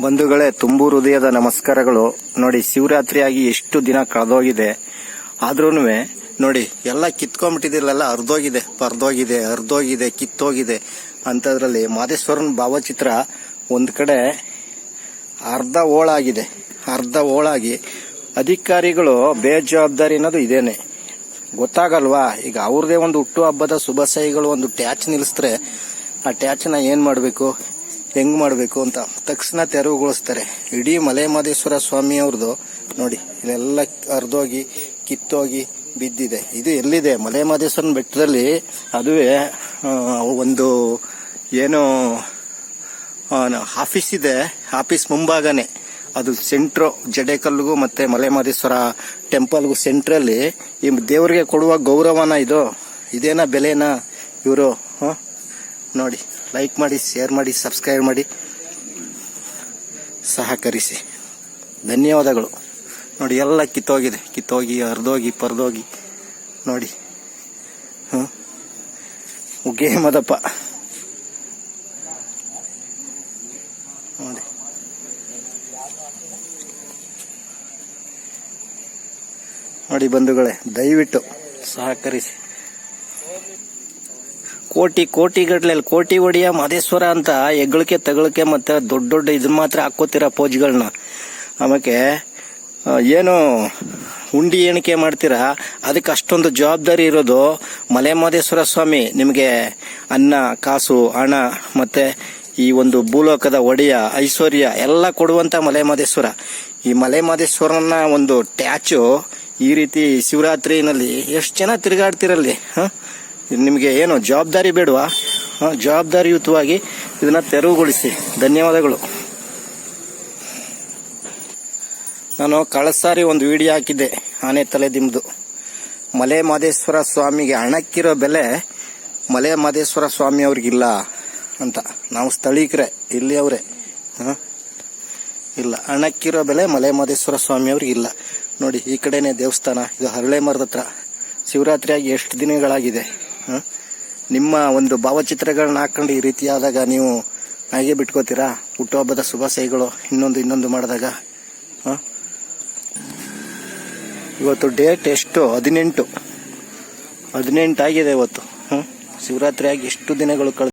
ಬಂಧುಗಳೇ, ತುಂಬು ಹೃದಯದ ನಮಸ್ಕಾರಗಳು. ನೋಡಿ, ಶಿವರಾತ್ರಿಯಾಗಿ ಎಷ್ಟು ದಿನ ಕಳೆದೋಗಿದೆ. ಆದ್ರೂ ನೋಡಿ, ಎಲ್ಲ ಕಿತ್ಕೊಂಡ್ಬಿಟ್ಟಿದಿರಲ್ಲ ಅರ್ಧೋಗಿದೆ ಪರ್ದೋಗಿದೆ ಅರ್ಧೋಗಿದೆ ಕಿತ್ತೋಗಿದೆ ಅಂಥದ್ರಲ್ಲಿ ಮಾದೇಶ್ವರನ ಭಾವಚಿತ್ರ ಒಂದ್ ಕಡೆ ಅರ್ಧ ಓಳಾಗಿದೆ, ಅರ್ಧ ಓಳಾಗಿ. ಅಧಿಕಾರಿಗಳು ಬೇಜವಾಬ್ದಾರಿ ಅನ್ನೋದು ಇದೇನೆ. ಗೊತ್ತಾಗಲ್ವಾ? ಈಗ ಅವ್ರದೇ ಒಂದು ಹುಟ್ಟು ಹಬ್ಬದ ಶುಭಾಶಯಗಳು ಒಂದು ಟ್ಯಾಚ್ ನಿಲ್ಲಿಸಿದ್ರೆ ಆ ಟ್ಯಾಚ್ನ ಏನ್ ಮಾಡಬೇಕು? ಹೆಂಗ್ ಮಾಡಬೇಕು ಅಂತ ತಕ್ಷಣ ತೆರವುಗೊಳಿಸ್ತಾರೆ. ಇಡೀ ಮಲೆಮಹದೇಶ್ವರ ಸ್ವಾಮಿ ಅವ್ರದ್ದು ನೋಡಿ, ಇಲ್ಲೆಲ್ಲ ಹರಿದೋಗಿ, ಕಿತ್ತೋಗಿ ಬಿದ್ದಿದೆ. ಇದು ಎಲ್ಲಿದೆ? ಮಲೆಮಹದೇಶ್ವರನ ಬೆಟ್ಟದಲ್ಲಿ ಅದುವೇ ಒಂದು ಏನು ಆಫೀಸ್ ಇದೆ. ಆಫೀಸ್ ಮುಂಭಾಗನೆ. ಅದು ಸೆಂಟ್ರು, ಜಡೇಕಲ್ಗೂ ಮತ್ತೆ ಮಲೆಮಹದೇಶ್ವರ ಟೆಂಪಲ್ಗೂ ಸೆಂಟ್ರಲ್ಲಿ ಈ ದೇವರಿಗೆ ಕೊಡುವ ಗೌರವನ ಇದು, ಇದೇನಾ ಬೆಲೆನಾ ಇವರು ನೋಡಿ ಲೈಕ್ ಮಾಡಿ ಶೇರ್ ಮಾಡಿ ಸಬ್ಸ್ಕ್ರೈಬ್ ಮಾಡಿ. ಸಹಕರಿಸಿ. ಧನ್ಯವಾದಗಳು. ನೋಡಿ, ಎಲ್ಲ ಕಿತ್ತೋಗಿದೆ. ಕಿತ್ತೋಗಿ, ಹರಿದೋಗಿ, ಪರ್ದೋಗಿ. ನೋಡಿ. ಹ್ಞೂ ಉಗೇ ಮದಪ್ಪ ನೋಡಿ. ನೋಡಿ ಬಂಧುಗಳೇ, ದಯವಿಟ್ಟು ಸಹಕರಿಸಿ. ಕೋಟಿ ಕೋಟಿಗಟ್ಲೆ ಕೋಟಿ ಒಡೆಯ ಮಾದೇಶ್ವರ ಅಂತ ಹೆಗ್ಗಳಿಕೆ ತಗಳಿಕೆ ಮತ್ತೆ ದೊಡ್ಡ ದೊಡ್ಡ ಇದನ್ನ ಮಾತ್ರ ಹಾಕೋತಿರ ಪೋಜ್ಗಳನ್ನ. ಆಮೇಲೆ ಏನು ಉಂಡಿ ಎಣಿಕೆ ಮಾಡ್ತೀರಾ? ಅದಕ್ಕೆ ಅಷ್ಟೊಂದು ಜವಾಬ್ದಾರಿ ಇರೋದು ಮಲೆ ಮಾದೇಶ್ವರ ಸ್ವಾಮಿ. ನಿಮಗೆ ಅನ್ನ, ಕಾಸು, ಹಣ ಮತ್ತೆ ಈ ಒಂದು ಭೂಲೋಕದ ಒಡೆಯ, ಐಶ್ವರ್ಯ ಎಲ್ಲ ಕೊಡುವಂತ ಮಲೆ ಮಾದೇಶ್ವರ. ಈ ಮಲೆ ಮಾದೇಶ್ವರನ ಒಂದು ಟ್ಯಾಚು ಈ ರೀತಿ ಶಿವರಾತ್ರಿನಲ್ಲಿ ಎಷ್ಟು ಜನ ತಿರುಗಾಡ್ತಿರಲ್ಲಿ, ಹ? ನಿಮಗೆ ಏನು ಜವಾಬ್ದಾರಿ ಬೇಡವಾ? ಜವಾಬ್ದಾರಿಯುತವಾಗಿ ಇದನ್ನ ತೆರವುಗೊಳಿಸಿ. ಧನ್ಯವಾದಗಳು. ನಾನು ಕಳಸಾರಿ ಒಂದು ವಿಡಿಯೋ ಹಾಕಿದ್ದೆ. ಆನೆ ತಲೆ ದಿಮ್ದು ಮಲೆ ಮಾದೇಶ್ವರ ಸ್ವಾಮಿಗೆ ಹಣಕ್ಕಿರೋ ಬೆಲೆ ಮಲೆ ಮಾದೇಶ್ವರ ಸ್ವಾಮಿ ಅವ್ರಿಗಿಲ್ಲ ಅಂತ. ನಾವು ಸ್ಥಳೀಕರೇ, ಇಲ್ಲಿ ಅವರೇ. ಇಲ್ಲ ಹಣಕ್ಕಿರೋ ಬೆಲೆ ಮಲೆ ಮಾದೇಶ್ವರ ಸ್ವಾಮಿ ಅವ್ರಿಗಿಲ್ಲ. ನೋಡಿ, ಈ ಕಡೆನೆ ದೇವಸ್ಥಾನ. ಇದು ಹರಳೆ ಮರದ ಹತ್ರ. ಶಿವರಾತ್ರಿಯಾಗಿ ಎಷ್ಟು ದಿನಗಳಾಗಿದೆ? ನಿಮ್ಮ ಒಂದು ಭಾವಚಿತ್ರಗಳನ್ನ ಹಾಕೊಂಡು ಈ ರೀತಿ ಆದಾಗ ನೀವು ಹಾಗೆ ಬಿಟ್ಕೋತೀರಾ? ಹುಟ್ಟುಹಬ್ಬದ ಶುಭಾಶಯಗಳು ಇನ್ನೊಂದು ಇನ್ನೊಂದು ಮಾಡಿದಾಗ? ಇವತ್ತು ಡೇಟ್ ಎಷ್ಟು? ಹದಿನೆಂಟು. ಹದಿನೆಂಟು ಆಗಿದೆ ಇವತ್ತು. ಶಿವರಾತ್ರಿ ಆಗಿ ಎಷ್ಟು ದಿನಗಳು ಕಳೆದ